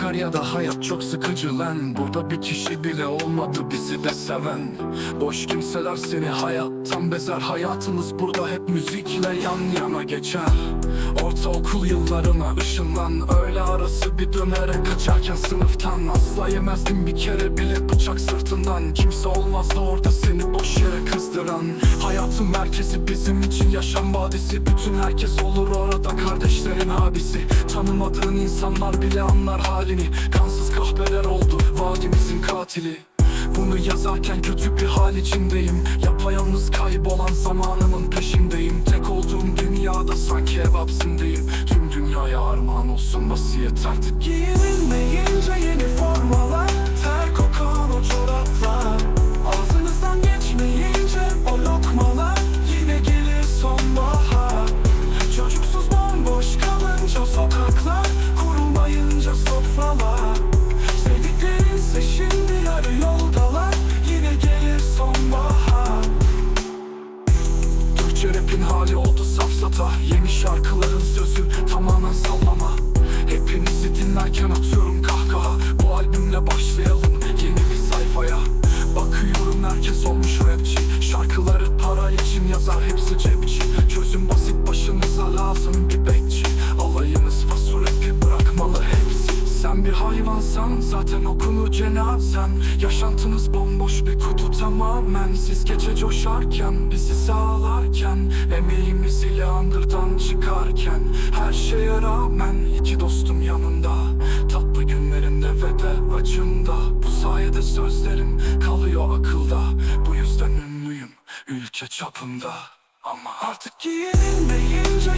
günler ya da hayat çok sıkıcı lan. Burada bir kişi bile olmadı bizi de seven. Boş kimseler seni hayattan bezer Hayatımız burada hep müzikle yan yana geçer. Ortaokul yıllarına ışınlan. Öyle arası bir dönere kaçarken sınıftan Asla yemezdim. Bir kere bile bıçak sırtından. Kimse olmazdı orada seni boş yere Hayatın merkezi bizim için yaşam vadisi Bütün herkes olur orada kardeşlerin abisi. Tanımadığın insanlar bile anlar halini. Kansız kahveler oldu vadimizin katili. Bunu yazarken kötü bir hal içindeyim. Yapayalnız kaybolan zamanımın peşindeyim. Tek olduğum dünyada sanki ev hapsindeyim. Tüm dünyaya armağan olsun vasiyet artık Giyinmeyince yeni formalar şarkıların sözü tamamen sallama. Hepinizi dinlerken atıyorum kahkaha. Bu albümle başlayalım yeni bir sayfaya. Bakıyorum herkes olmuş rapçi. Şarkıları para için yazar hepsi sen bir hayvansan zaten okunur cenazen. Yaşantınız bomboş bir kutu tamamen. Siz gece coşarken bizi sağlarken Emeğimiz ile andırdan çıkarken. Her şeye rağmen iki dostum yanında Tatlı günlerinde ve de acımda. Bu sayede sözlerim kalıyor akılda. Bu yüzden ünlüyüm ülke çapında Ama artık giyinmeyince